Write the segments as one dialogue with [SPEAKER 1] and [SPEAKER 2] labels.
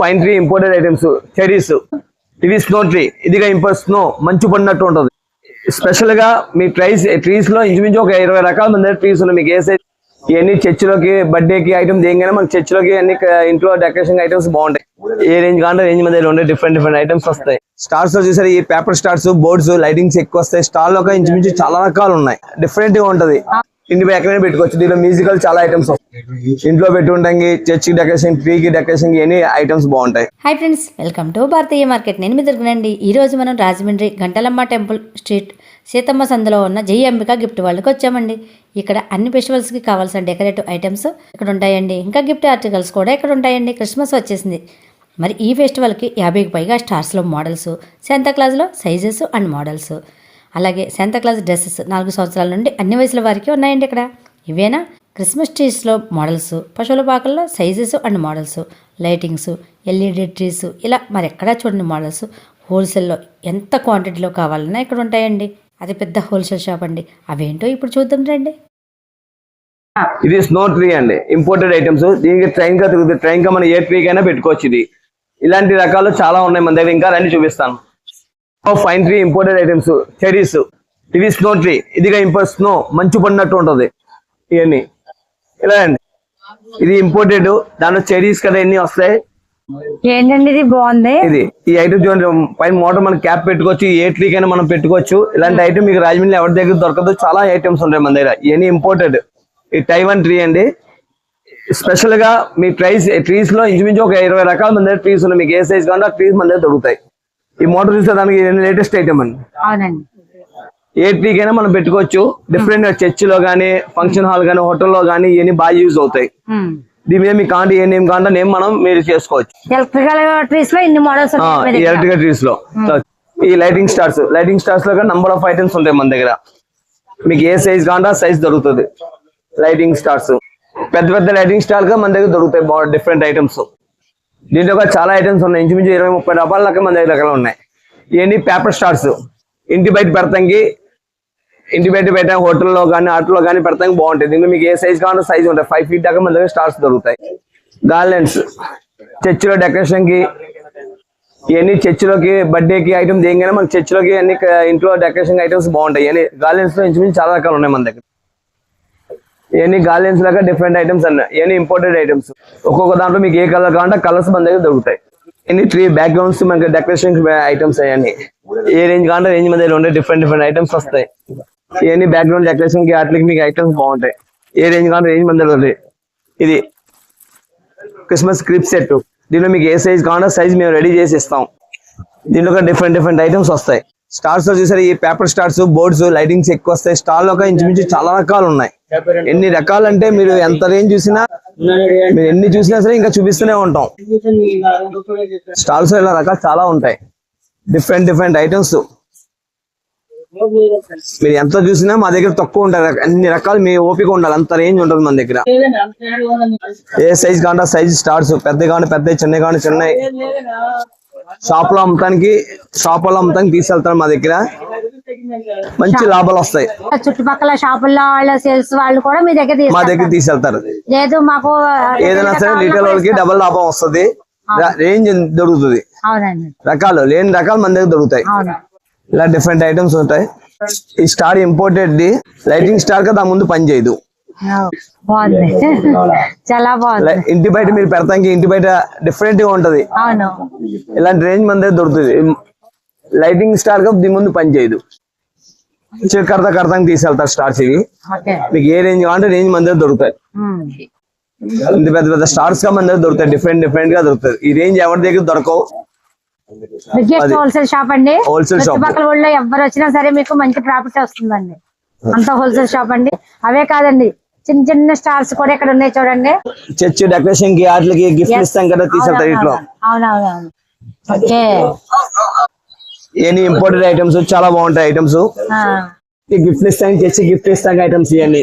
[SPEAKER 1] Pine tree imported items cherries ఇది snow tree ఇదిగా ఇంపో స్నో మంచు పడినట్టు ఉంటుంది. స్పెషల్గా మీ ట్రైస్ ట్రీస్లో ఇంచుమించు ఒక ఇరవై రకాల మంది ట్రీస్ ఉన్నాయి. మీకు ఏ సైజ్ ఇవన్నీ చర్చిలోకి బర్త్డేకి ఐటమ్స్ దేనికైనా మనకి చర్చిలోకి అన్ని ఇంట్లో డెకరేషన్ ఐటమ్స్ బాగుంటాయి. ఏ రేంజ్ కావాలంటే రేంజ్ మీద ఉండే డిఫరెంట్ డిఫరెంట్ ఐటమ్స్ వస్తాయి. స్టార్స్లో ఈ పేపర్ స్టార్స్ బోర్డ్స్ లైటింగ్స్ ఎక్కువ వస్తాయి. స్టార్లో ఇంచుమించు చాలా రకాలు ఉన్నాయి. డిఫరెంట్గా ఉంటది. ఇంటి ఎక్కడైనా పెట్టుకోవచ్చు. దీనిలో మ్యూజికల్ చాలా ఐటమ్స్ ఇంట్లో పెట్టుకుంటానికి చర్చి డెకరేషన్ ట్రీకి డెకరేషన్ ఎన్ని ఐటమ్స్ బాగుంటాయి.
[SPEAKER 2] Hi friends welcome to Bharatiya market నేను మీ దొరికినండి ఈ రోజు మనం రాజమండ్రి గంటలమ్మ టెంపుల్ స్ట్రీట్ సీతమ్మ సందులో ఉన్న జై అంబిక గిఫ్ట్ వాళ్ళకి వచ్చామండి. ఇక్కడ అన్ని ఫెస్టివల్స్కి కావాల్సిన డెకరేటివ్ ఐటమ్స్ ఇక్కడ ఉంటాయండి. ఇంకా గిఫ్ట్ ఆర్టికల్స్ కూడా ఇక్కడ ఉంటాయండి. క్రిస్మస్ వచ్చేసింది. మరి ఈ ఫెస్టివల్కి యాభైకి పైగా స్టార్స్లో మోడల్స్ క్లాజ్లో సైజెస్ అండ్ మోడల్స్ అలాగే క్లాజ్ డ్రెస్సెస్ నాలుగు సంవత్సరాల నుండి అన్ని వయసుల వారికి ఉన్నాయండి ఇక్కడ. ఇవేనా? క్రిస్మస్ ట్రీస్లో మోడల్స్ పశువుల పాకల్లో sizes and models lightings LED trees ఇలా మరి ఎక్కడా చూడండి మోడల్స్ హోల్సేల్లో ఎంత క్వాంటిటీలో కావాలన్నా ఇక్కడ ఉంటాయండి. అది పెద్ద హోల్సేల్ షాప్ అండి. అవేంటో ఇప్పుడు చూద్దాం రండి.
[SPEAKER 1] ఇది స్నో ట్రీ అండి. ఇంపోర్టెడ్ ఐటమ్స్ దీనికి ట్రైన్గా తిరుగుతుంది ట్రైన్గా మనం ఏ ట్రీ కైనా పెట్టుకోవచ్చు ఇది. ఇలాంటి రకాలు చాలా ఉన్నాయి మన దగ్గర. ఇంకా రండి చూపిస్తాను. Pine tree imported items cherries ఇది స్నో ట్రీ ఇదిగా ఇంపో స్నో మంచు పడినట్టు ఉంటుంది. ఇవన్నీ. ఇలా అండి. ఇది ఇంపోర్టెడ్ దాంట్లో చెరీస్ కదా ఎన్ని వస్తాయి?
[SPEAKER 3] ఏంటండి ఇది బాగుంది?
[SPEAKER 1] ఇది. ఈ ఐటమ్ చూడండి పైన మోటార్ మనం క్యాప్ పెట్టుకోవచ్చు ఏ ట్రీ కైనా మనం పెట్టుకోవచ్చు. ఇలాంటి ఐటమ్ మీకు రాజమండ్రి ఎవరి దగ్గర దొరకదు చాలా ఐటమ్స్ ఉంటాయి మన దగ్గర. ఇవన్నీ ఇంపోర్టెడ్ ఈ టైవన్ ట్రీ అండి. స్పెషల్గా మీ ట్రైస్ ట్రీస్లో ఇంచుమించు ఒక ఇరవై రకాల మన దగ్గర ట్రీస్ ఉన్నాయి. మీకు ఏ సైజ్ కావాలంటే ఆ ట్రీస్ మన దగ్గర దొరుకుతాయి. ఈ మోటార్ చూస్తే దానికి లేటెస్ట్ ఐటమ్ అండి.
[SPEAKER 3] అవునండి.
[SPEAKER 1] ఏ ట్రీకైనా మనం పెట్టుకోవచ్చు. డిఫరెంట్ చర్చ్లో కానీ ఫంక్షన్ హాల్ కానీ హోటల్లో కానీ ఇవన్నీ బాగా యూజ్ అవుతాయి. దీని మీద మీకు కాంటే ఏ నేమ్ కావాలంటే నేమ్ మనం మీరు చేసుకోవచ్చు.
[SPEAKER 3] ఎలక్ట్రికల్ ట్రీస్లో ఇన్ని మోడల్స్
[SPEAKER 1] ఎలక్ట్రికల్ ట్రీస్లో. ఈ లైటింగ్ స్టార్స్ లైటింగ్ స్టార్స్లో నంబర్ ఆఫ్ ఐటమ్స్ ఉంటాయి మన దగ్గర. మీకు ఏ సైజ్ ఆ సైజ్ దొరుకుతుంది. లైటింగ్ స్టార్స్ పెద్ద పెద్ద లైటింగ్ స్టార్గా మన దగ్గర దొరుకుతాయి డిఫరెంట్ ఐటమ్స్ దీంట్లో చాలా ఐటమ్స్ ఉన్నాయి. ఇంచుమించు ఇరవై ముప్పై డబ్బాల లెక్క మన దగ్గర రకాలు ఉన్నాయి. ఇవన్నీ పేపర్ స్టార్స్ ఇంటి బయట పెడతానికి ఇంటి బయట పెట్టా హోటల్లో కానీ ఆటోలో కానీ పెడతానికి బాగుంటాయి. దీంట్లో మీకు ఏ సైజ్ కావాలంటే సైజ్ ఉంటాయి. ఫైవ్ ఫీట్ దాకా మన దగ్గర స్టార్స్ దొరుకుతాయి. గార్లెండ్స్ చర్చిలో డెకరేషన్కి ఇవన్నీ చర్చిలోకి బర్త్డేకి ఏం గైనా మనకి చర్చిలోకి అన్ని ఇంట్లో డెకరేషన్ ఐటమ్స్ బాగుంటాయి. ఇవన్నీ గార్లెన్స్లో ఇంచుమించు చాలా రకాలు ఉన్నాయి మన దగ్గర. ఇవన్నీ గార్డెన్స్ లాగా డిఫరెంట్ ఐటమ్స్ అన్న ఇవన్నీ ఇంపోర్టెడ్ ఐటమ్స్ ఒక్కొక్క దాంట్లో మీకు ఏ కలర్ కావాలంటే కలర్స్ మన దగ్గర దొరుకుతాయి. ఇన్ని త్రీ బ్యాక్గ్రౌండ్స్ మనకి డెకరేషన్ ఐటమ్స్ అవన్నీ ఏ రేంజ్ కావాలంటే రేంజ్ మీద ఉండే డిఫరెంట్ డిఫరెంట్ ఐటమ్స్ వస్తాయి. ఇవన్నీ బ్యాక్గ్రౌండ్ డెకరేషన్కి వాటికి మీకు ఐటమ్స్ బాగుంటాయి. ఏ రేంజ్ కావాలంటే రేంజ్ మన దగ్గర ఉంది ఇది క్రిస్మస్ క్రిప్ సెట్ దీనిలో మీకు ఏ సైజ్ కావాలంటే సైజ్ మేము రెడీ చేసి ఇస్తాం. దీనిలో డిఫరెంట్ డిఫరెంట్ ఐటమ్స్ వస్తాయి. స్టార్స్లో చూసారు ఈ పేపర్ స్టార్స్ బోర్డ్స్ లైటింగ్స్ ఎక్కువ వస్తాయి. స్టార్లో ఇంచుమించు చాలా రకాలు ఉన్నాయి. ఎన్ని రకాలు అంటే మీరు ఎంత రేంజ్ చూసినా మీరు ఎన్ని చూసినా సరే ఇంకా చూపిస్తూనే ఉంటాం. స్టాల్స్ ఇలా రకాలు చాలా ఉంటాయి. డిఫరెంట్ డిఫరెంట్ ఐటమ్స్ మీరు ఎంత చూసినా మా దగ్గర తక్కువ ఉంటాయి. అన్ని రకాలు మీ ఓపిక ఉండాలి. అంత రేంజ్ ఉంటుంది మన దగ్గర. ఏ సైజ్ కావాలంటే సైజ్ స్టార్స్ పెద్ద కావాలంటే పెద్ద చిన్న కావాలంటే చిన్న షాప్లో అమ్మటానికి షాప్లో అమ్మటానికి తీసుకెళ్తారు మా దగ్గర. మంచి లాభాలు వస్తాయి.
[SPEAKER 3] చుట్టుపక్కల షాపుల్లో వాళ్ళ సేల్స్ వాళ్ళు కూడా మీ దగ్గర
[SPEAKER 1] మా దగ్గర తీసుకెళ్తారు.
[SPEAKER 3] లేదు మాకు
[SPEAKER 1] ఏదైనా సరే రీటైల్ వాళ్ళకి డబల్ లాభం వస్తుంది. రేంజ్ దొరుకుతుంది? రకాలు లేని రకాలు మన దగ్గర దొరుకుతాయి. ఇలా డిఫరెంట్ ఐటమ్స్ ఉంటాయి. ఈ స్టార్ ఇంపోర్టెడ్ ది. లైటింగ్ స్టార్ కదా ముందు పని చేయదు
[SPEAKER 3] బాగుంది. చాలా బాగుంది.
[SPEAKER 1] ఇంటి బయట మీరు పెడతానికి ఇంటి బయట డిఫరెంట్గా ఉంటది.
[SPEAKER 3] అవును.
[SPEAKER 1] ఇలాంటి రేంజ్ మన దగ్గర దొరుకుతుంది. లైటింగ్ స్టార్గా దీని ముందు పని చేయదు. చిన్న కడతా కడతానికి తీసుకెళ్తారు స్టార్స్ ఇవి మీకు ఏ రేంజ్ కావాలంటే రేంజ్ మన దగ్గర దొరుకుతాయి. ఇంత పెద్ద పెద్ద స్టార్స్గా మన దగ్గర దొరుకుతాయి. డిఫరెంట్ డిఫరెంట్గా దొరుకుతాయి. ఈ రేంజ్ ఎవరి దగ్గర దొరకవు.
[SPEAKER 3] బిగ్గెస్ట్. హోల్సేల్ షాప్ అండి. చుట్టుపక్కల ఊళ్ళో ఎవరు వచ్చినా సరే మీకు మంచి ప్రాఫిట్ వస్తుందండి. అంత హోల్సేల్ షాప్ అండి. అవే కాదండి. చిన్న చిన్న స్టార్స్ కూడా ఇక్కడ ఉన్నాయి చూడండి.
[SPEAKER 1] చర్చ్ డెకరేషన్కి వాటికి గిఫ్ట్ ఇస్తాం కదా తీసుకెళ్తారు ఇట్లో.
[SPEAKER 3] అవునవునవును. ఓకే.
[SPEAKER 1] ఇవన్నీ ఇంపోర్టెడ్ ఐటమ్స్ చాలా బాగుంటాయి ఐటమ్స్. గిఫ్ట్ ఇస్తాం చర్చ్ గిఫ్ట్ ఇస్తాం ఐటమ్స్ ఇవన్నీ.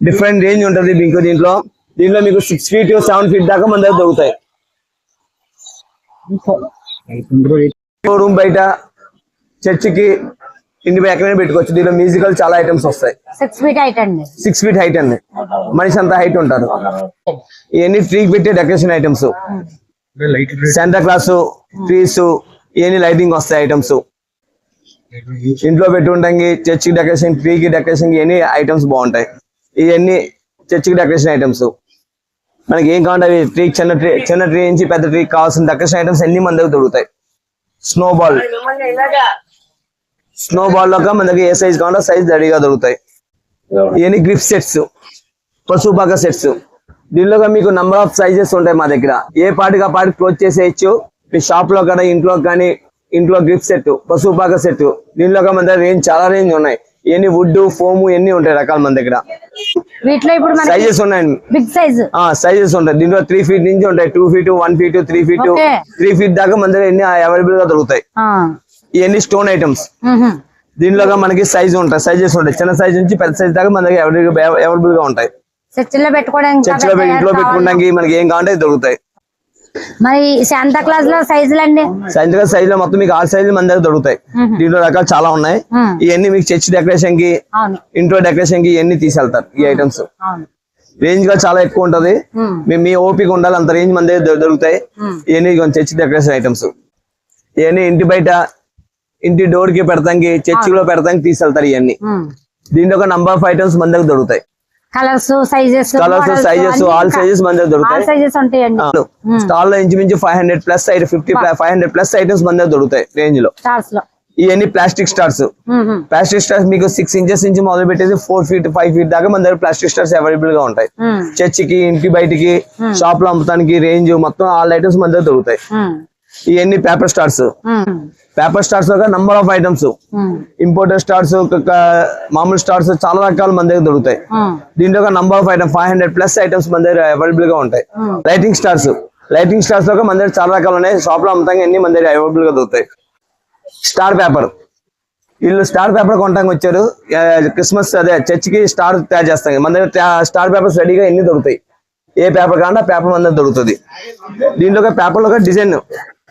[SPEAKER 1] డిఫరెంట్ రేంజ్ ఉంటది మీకు దీంట్లో. దీంట్లో మీకు సిక్స్ ఫీట్ సెవెన్ ఫీట్ దాకా మన దగ్గర దొరుకుతాయి. రూమ్ బయట చర్చికి ఇంటి ఎక్కడైనా పెట్టుకోవచ్చు. దీంట్లో మ్యూజికల్ చాలా ఐటమ్స్ వస్తాయి.
[SPEAKER 3] సిక్స్ ఫీట్ హైట్ అండి.
[SPEAKER 1] సిక్స్ ఫీట్ హైట్ అండి. మనిషి అంత హైట్ ఉంటారు. ఇవన్నీ ట్రీకి పెట్టే decoration items centre class trees ఇవన్నీ లైటింగ్ వస్తాయి ఐటమ్స్ ఇంట్లో పెట్టుకుంటానికి చర్చికి డెకరేషన్ ట్రీకి డెకరేషన్ ఇవన్నీ ఐటమ్స్ బాగుంటాయి. ఇవన్నీ చర్చికి డెకరేషన్ ఐటమ్స్ మనకి ఏం కావాలంటే అవి ట్రీ చిన్న ట్రీ చిన్న ట్రీ నుంచి పెద్ద ట్రీ కావాల్సిన డెకరేషన్ ఐటమ్స్ అన్ని మన దగ్గర దొరుకుతాయి. స్నో బాల్ స్నో బాల్లో మన దగ్గర ఏ సైజ్ కావాలో సైజ్ రెడీగా దొరుకుతాయి. ఇవన్నీ గ్రిప్ సెట్స్ పశుపాక సెట్స్ దీనిలో మీకు నంబర్ ఆఫ్ సైజెస్ ఉంటాయి మా దగ్గర. ఏ పాటికి ఆ పాటికి క్లోజ్ చేసేయచ్చు? మీ షాప్లో కానీ ఇంట్లో కానీ ఇంట్లో గ్రిప్ సెట్ పశుపాక సెట్ దీనిలో మన దగ్గర రేంజ్ చాలా రేంజ్ ఉన్నాయి. ఇవన్నీ వుడ్ ఫోమ్ ఇవన్నీ ఉంటాయి రకాలు మన దగ్గర.
[SPEAKER 3] వీటిలో ఇప్పుడు మనకి
[SPEAKER 1] సైజెస్ ఉన్నాయండి.
[SPEAKER 3] బిగ్ సైజ్
[SPEAKER 1] ఆ సైజెస్ ఉంటాయి. దీంట్లో త్రీ ఫీట్ నుంచి ఉంటాయి. Two feet one feet three feet. Three feet దాకా మన దగ్గర ఎన్ని అవైలబుల్గా దొరుకుతాయి. ఇవన్నీ స్టోన్ ఐటమ్స్. దీనిలో మనకి సైజ్ ఉంటాయి. సైజెస్ ఉంటాయి. చిన్న సైజ్ నుంచి పెద్ద సైజ్ దాకా మన దగ్గర అవైలబుల్గా ఉంటాయి.
[SPEAKER 3] చర్చిలో పెట్టుకోవడానికి
[SPEAKER 1] చర్చిలో ఇంట్లో. పెట్టుకోవడానికి మనకి ఏం కావాలంటే దొరుకుతాయి.
[SPEAKER 3] మరి శాంతా క్లాస్లో సైజులు అండి?
[SPEAKER 1] సైజ్ సైజ్లో మొత్తం మీకు ఆల్ సైజులు మన దగ్గర దొరుకుతాయి. దీంట్లో రకాలు చాలా ఉన్నాయి. ఇవన్నీ మీకు చర్చ్
[SPEAKER 3] డెకరేషన్కి
[SPEAKER 1] ఇంట్లో డెకరేషన్కి ఇవన్నీ తీసుకెళ్తారు ఈ ఐటమ్స్ రేంజ్గా చాలా ఎక్కువ ఉంటది.
[SPEAKER 3] మ్మ్.
[SPEAKER 1] మీ ఓపిక ఉండాలి అంత రేంజ్ మన దగ్గర దొరుకుతాయి. ఇవన్నీ చర్చ్ డెకరేషన్ ఐటమ్స్ ఇవన్నీ ఇంటి బయట ఇంటి డోర్కి పెడతానికి చర్చిలో పెడతానికి తీసుకెళ్తారు ఇవన్నీ దీంట్లో ఒక నంబర్ ఆఫ్ ఐటమ్స్ మన దగ్గర దొరుకుతాయి
[SPEAKER 3] colours sizes
[SPEAKER 1] colours sizes all sizes మన దగ్గర దొరుకుతాయి. స్టాల్లో ఇంచుమించు five hundred plus fifty five hundred plus items మన దగ్గర దొరుకుతాయి రేంజ్లో. లో. ఇవన్నీ ప్లాస్టిక్ స్టార్స్. ప్లాస్టిక్ స్టార్స్ మీకు సిక్స్ ఇంచెస్ నుంచి మొదలు పెట్టేసి ఫోర్ ఫీట్ ఫైవ్ ఫీట్ దాకా మన దగ్గర ప్లాస్టిక్ స్టార్స్ అవైలబుల్గా ఉంటాయి. చర్చికి ఇంటి బయటికి షాప్లో అమ్ముతానికి రేంజ్ మొత్తం ఆల్ ఐటమ్స్ మన దగ్గర దొరుకుతాయి. ఇవన్నీ paper stars paper స్టార్స్లో number of items imported stars మామూలు స్టార్స్ చాలా రకాలు మన దగ్గర దొరుకుతాయి. దీంట్లో ఒక number of item five hundred plus items మన దగ్గర అవైలబుల్గా ఉంటాయి. లైటింగ్ స్టార్స్ లైటింగ్ స్టార్స్లో ఒక మన దగ్గర చాలా రకాలు ఉన్నాయి. షాప్లో అమ్ముతాం అన్ని మన దగ్గర అవైలబుల్గా దొరుకుతాయి. స్టార్ పేపర్ వీళ్ళు స్టార్ పేపర్ కొనడానికి వచ్చారు. క్రిస్మస్ అదే చర్చ్కి స్టార్ తయారు చేస్తాం. మన దగ్గర స్టార్ పేపర్స్ రెడీగా ఎన్ని దొరుకుతాయి. ఏ పేపర్ కావాలంటే పేపర్ మన దగ్గర దొరుకుతుంది. దీంట్లో ఒక పేపర్లో ఒక డిజైన్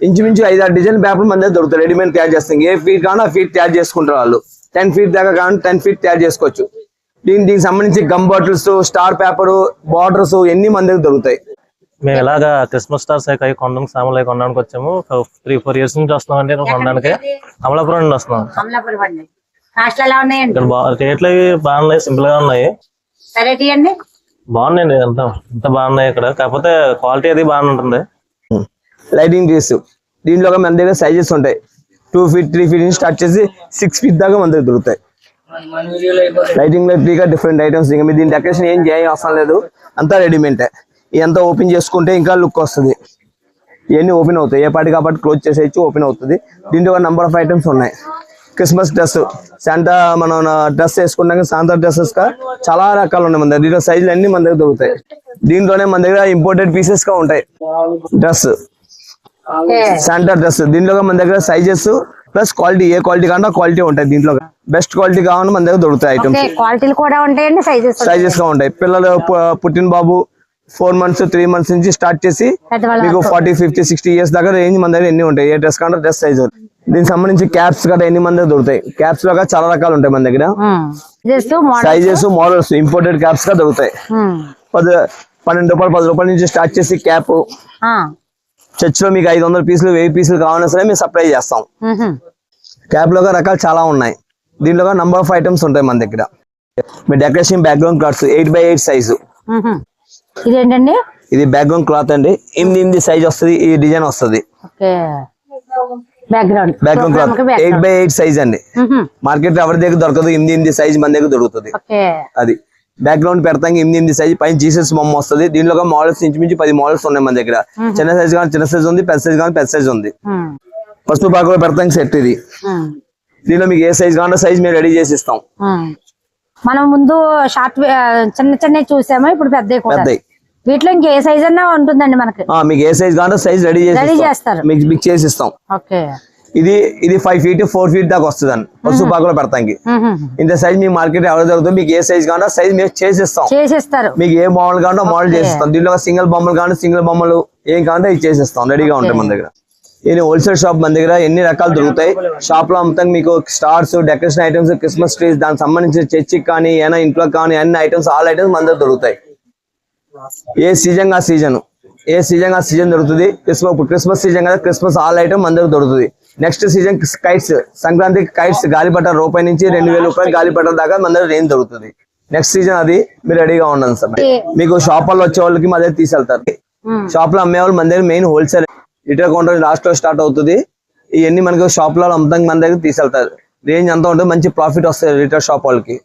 [SPEAKER 1] ఇంచుమించు ఐదు ఆరు డిజైన్ పేపర్ మన దగ్గర దొరుకుతాయి. రెడీమేడ్ తయారు చేస్తాం. ఏ ఫీట్ కావాలో ఆ ఫీట్ తయారు చేసుకుంటారు వాళ్ళు. టెన్ ఫీట్ దాకా కావాలంటే టెన్ ఫీట్ తయారు చేసుకోవచ్చు. దీని దీనికి సంబంధించి gum bottles star paper borders ఎన్ని మన దగ్గర దొరుకుతాయి?
[SPEAKER 4] మేము ఇలాగా క్రిస్మస్ స్టార్స్ అవి కొనడానికి సామాన్లు అవి కొనడానికి వచ్చాము. త్రీ ఫోర్ ఇయర్స్ నుంచి వస్తున్నాం అండి కొనడానికి. అమలాపురం నుండి వస్తున్నాం. ఇక్కడ రేట్లు అవి బాగున్నాయి సింపుల్గా ఉన్నాయి. బాగున్నాయండి ఎంత ఎంత బాగున్నాయి ఇక్కడ. కాకపోతే క్వాలిటీ అది బాగానే ఉంటుంది.
[SPEAKER 1] లైటింగ్ ట్రీస్ దీంట్లో మన దగ్గర సైజెస్ ఉంటాయి. టూ ఫీట్ త్రీ ఫీట్ నుంచి స్టార్ట్ చేసి సిక్స్ ఫీట్ దాకా మన దగ్గర దొరుకుతాయి. లైటింగ్లో ఫ్రీగా డిఫరెంట్ ఐటమ్స్ ఇంకా మీరు దీని డెకరేషన్ ఏం చేయ అవసరం లేదు. అంతా రెడీమేడ్ ఇదంతా ఓపెన్ చేసుకుంటే ఇంకా లుక్ వస్తుంది. ఇవన్నీ ఓపెన్ అవుతాయి. ఏ పాటి కాబట్టి క్లోజ్ చేసేయచ్చు ఓపెన్ అవుతుంది. దీంట్లో నెంబర్ నంబర్ ఆఫ్ ఐటమ్స్ ఉన్నాయి. క్రిస్మస్ డ్రెస్ శాంటా మనం డ్రెస్ వేసుకున్నాక శాంతా డ్రెస్సెస్గా చాలా రకాలు ఉన్నాయి మన దగ్గర. దీంట్లో సైజులు అన్ని మన దగ్గర దొరుకుతాయి. దీంట్లోనే మన దగ్గర ఇంపోర్టెడ్ పీసెస్గా ఉంటాయి. డ్రెస్ శాంటా డ్రెస్ దీంట్లో మన దగ్గర సైజెస్ ప్లస్ క్వాలిటీ ఏ క్వాలిటీ కావాలంటే క్వాలిటీ ఉంటాయి దీంట్లో బెస్ట్ క్వాలిటీ కావాలని మన దగ్గర దొరుకుతాయి ఐటమ్స్
[SPEAKER 3] క్వాలిటీలు కూడా ఉంటాయండి సైజెస్
[SPEAKER 1] సైజెస్గా ఉంటాయి. పిల్లలు పుట్టిన బాబు ఫోర్ మంత్స్ త్రీ మంత్స్ నుంచి స్టార్ట్ చేసి మీకు ఫార్టీ ఫిఫ్టీ సిక్స్టీ ఇయర్స్ దాకా రేంజ్ మన దగ్గర ఎన్ని ఉంటాయి? ఏ డ్రెస్ కావాలంటే డ్రెస్ సైజ్ దీనికి సంబంధించి క్యాప్స్ కూడా ఎన్ని మన దగ్గర దొరుకుతాయి? క్యాప్స్లో చాలా రకాలు ఉంటాయి మన దగ్గర. సైజెస్ మోడల్స్ ఇంపోర్టెడ్ క్యాప్స్గా దొరుకుతాయి. పది పన్నెండు రూపాయలు పది రూపాయల నుంచి స్టార్ట్ చేసి క్యాప్ చర్చ్లో మీకు ఐదు వందల పీసులు వెయ్యి పీసులు కావాలన్నా సరే మేము సప్లై చేస్తాం. క్యాప్లో రకాలు చాలా ఉన్నాయి. దీంట్లో నంబర్ ఆఫ్ ఐటమ్స్ ఉంటాయి మన దగ్గర. మీ decoration background cloths eight by eight size
[SPEAKER 3] ఇదేంటండి?
[SPEAKER 1] ఇది బ్యాక్గ్రౌండ్ క్లాత్ అండి. ఎనిమిది ఎనిమిది సైజ్ వస్తుంది ఈ డిజైన్ వస్తుంది.
[SPEAKER 3] Background
[SPEAKER 1] cloth eight by eight size అండి. మార్కెట్ ఎవరి దగ్గర దొరకదు ఎనిమిది ఎనిమిది సైజ్ మన దగ్గర దొరుకుతుంది. అది. బ్యాక్గ్రౌండ్ పెడతాం ఎనిమిది ఎనిమిది సైజ్ పైన జీసస్ బొమ్మ వస్తుంది. దీనిలో మోడల్స్ ఇంచుమించు పది మోడల్స్ ఉన్నాయి మన దగ్గర. చిన్న సైజ్ కానీ చిన్న సైజ్ ఉంది పెద్ద సైజ్ కానీ పెద్ద సైజ్ ఉంది. పసుపు పాకలో పెడతాం సెట్ ఇది. దీనిలో మీకు ఏ సైజ్ కావాలో సైజ్ మేము రెడీ చేసి ఇస్తాం.
[SPEAKER 3] మనం ముందు షార్ట్ చిన్న చిన్న చూసాము? ఇప్పుడు పెద్దవి కూడా.
[SPEAKER 1] పెద్దవి.
[SPEAKER 3] వీటిలో ఇంకే సైజ్ అన్నా ఉంటుందండి మనకి.
[SPEAKER 1] మీకు ఏ సైజ్ కావాలో సైజ్ రెడీ చేసి
[SPEAKER 3] రెడీ. చేస్తారు.
[SPEAKER 1] మీకు మీకు చేసి ఇస్తాం.
[SPEAKER 3] ఓకే.
[SPEAKER 1] ఇది ఇది ఫైవ్ ఫీట్ ఫోర్ ఫీట్ దాకా వస్తుంది అండి పసుపు పాకలో పెడతానికి. ఇంత సైజ్ మీ మార్కెట్ ఎవరు దొరుకుతుంది మీకు ఏ సైజ్ కావాలో సైజ్ మేము చేసి ఇస్తాం
[SPEAKER 3] చేసిస్తారు.
[SPEAKER 1] మీకు ఏ మోడల్ కావాలో మోడల్ చేసిస్తాం. దీంట్లో సింగిల్ బొమ్మలు కావాలి సింగిల్ బొమ్మలు ఏం కావాలంటే ఇది చేసిస్తాం. రెడీగా ఉంటాయి మన దగ్గర. ఇది హోల్సేల్ షాప్ మన దగ్గర ఎన్ని రకాలు దొరుకుతాయి? షాప్లో అమ్ముతాం మీకు stars decoration items Christmas trees దానికి సంబంధించిన చర్చికి కానీ ఏమైనా ఇంట్లో కానీ అన్ని ఐటమ్స్ ఆల్ ఐటమ్స్ మన దగ్గర దొరుకుతాయి. ఏ సీజన్ ఆ సీజన్ ఏ సీజన్ ఆ సీజన్ దొరుకుతుంది? క్రిస్మస్ ఇప్పుడు క్రిస్మస్ సీజన్ కదా క్రిస్మస్ ఆల్ ఐటమ్ మన దగ్గర దొరుకుతుంది. నెక్స్ట్ సీజన్ కైట్స్ సంక్రాంతికి కైట్స్ గాలిపట రూపాయి నుంచి రెండు వేల రూపాయలు గాలిపట దాకా మన దగ్గర రేంజ్ దొరుకుతుంది? నెక్స్ట్ సీజన్ అది మీరు రెడీగా ఉండండి సార్. మీకు షాపుల్లో వచ్చే వాళ్ళకి మా దగ్గర తీసుకెళ్తారు. షాప్లో అమ్మే వాళ్ళు మన దగ్గర మెయిన్ హోల్సేల్ లీటర్ కౌంటర్ లాస్ట్లో స్టార్ట్ అవుతుంది. ఇవన్నీ మనకి షాప్లో అమ్ముతాం మన దగ్గర తీసుకెళ్తారు. రేంజ్ అంతా ఉంటుంది మంచి ప్రాఫిట్ వస్తుంది లీటర్ షాప్ వాళ్ళకి.